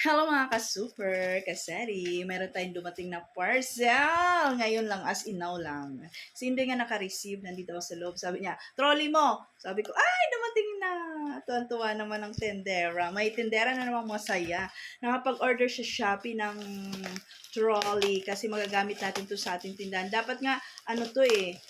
Hello mga ka-super, kasari. Meron tayong dumating na parcel. Ngayon lang, as in now lang. Si Inday nga naka-receive, nandito ako sa loob. Sabi niya, trolley mo. Sabi ko, ay, dumating na. Tuwan-tuwa naman ng tendera. May tendera na naman masaya. Nakapag-order siya Shopee ng trolley kasi magagamit natin to sa ating tindahan. Dapat nga, ano to eh,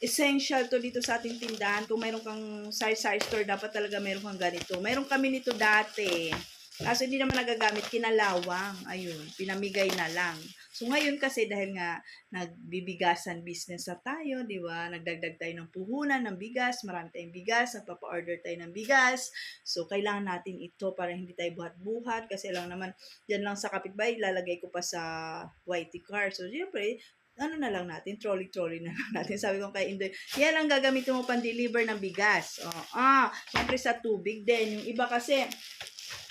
essential to dito sa ating tindahan. Kung mayroon kang sari-sari store, dapat talaga mayroon kang ganito. Mayroon kami nito dati. Kaso hindi naman nagagamit, kinalawang. Ayun, pinamigay na lang. So ngayon kasi dahil nga nagbibigasan business na tayo, di ba? Nagdagdag tayo ng puhunan ng bigas, marami tayong bigas, nagpapa-order tayo ng bigas. So kailangan natin ito para hindi tayo buhat-buhat kasi lang naman yan lang sa kapitbahay, lalagay ko pa sa YT car. So syempre, ano na lang natin, trolley-trolley na lang natin. Sabi ko kay Indoy, yan ang gagamitin mo pang-deliver ng bigas. Oh, ah, syempre sa tubig din. Yung iba kasi,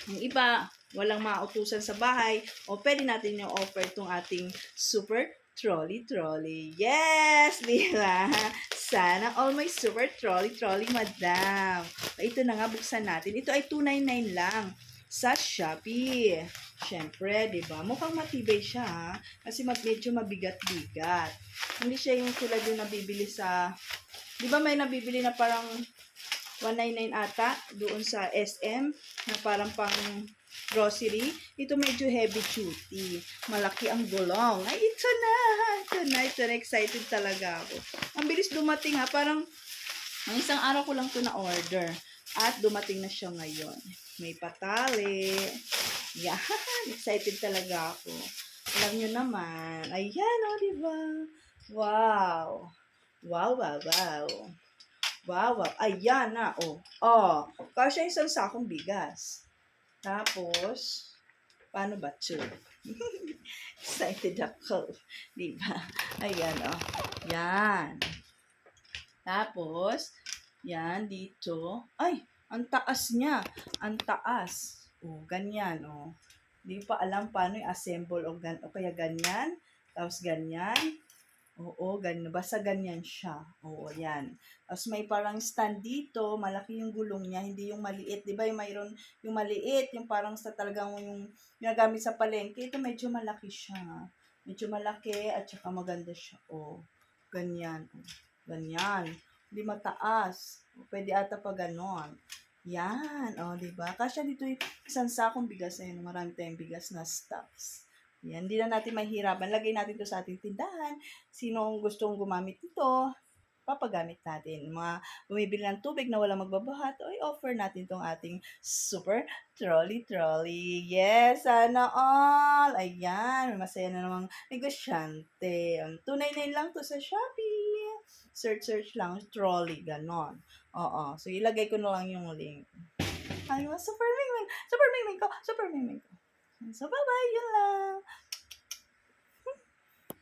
yung iba, walang mautusan sa bahay, o pwede natin yung offer itong ating super trolley trolley. Yes! Di? Sana all my super trolley trolley, madam. Ito na nga, buksan natin. Ito ay 299 lang sa Shopee. Siyempre, di ba? Mukhang matibay siya, ha? Kasi medyo mabigat-bigat. Hindi siya yung tulad yung nabibili sa... Di ba may nabibili na parang 199 ata doon sa SM na parang pang grocery. Ito medyo heavy duty. Malaki ang gulong. Ay, ito na! Ito na, ito na. Excited talaga ako. Ang bilis dumating ha. Parang ang isang araw ko lang to na order. At dumating na siya ngayon. May patali. Yan. Excited talaga ako. Alam nyo naman. Ayan o, oh, di ba? Wow. Wow, wow, wow. Wow. Ayan na, oh. Oh, kasi isang sakong bigas. Tapos, paano ba ito? Excited ako. Di ba? Ayan, oh. Yan. Tapos, yan, dito. Ay, ang taas niya. Ang taas. Oh, ganyan, oh. Di pa alam paano i-assemble o, gan o kaya ganyan. Tapos ganyan. Oo, ganyan. Basta ganyan siya. Oo, yan. Tapos may parang stand dito, malaki yung gulong niya, hindi yung maliit. Di ba yung mayroon yung maliit, yung parang sa talagang yung ginagamit sa palengke. Ito medyo malaki siya. Medyo malaki at saka maganda siya. Oh, ganyan. Ganyan. Hindi mataas. Pwede ata pa ganon. Yan. O, di ba? Kasya dito yung isang sakong bigas. Ayun, marami tayong bigas na stocks. Yan, hindi na natin mahirapan. Lagay natin to sa ating tindahan. Sinong gustong gumamit nito, papagamit natin. Mga bumibili ng tubig na wala magbabahat, o i-offer natin tong ating super trolley trolley. Yes, sana all. Ayan, masaya na namang negosyante. Um, 299 lang to sa Shopee. Search, search lang, trolley, ganon. Oo, so ilagay ko na lang yung link. Ay, super mingming, super mingming ko, super mingming ko. So, bye-bye, yun lang.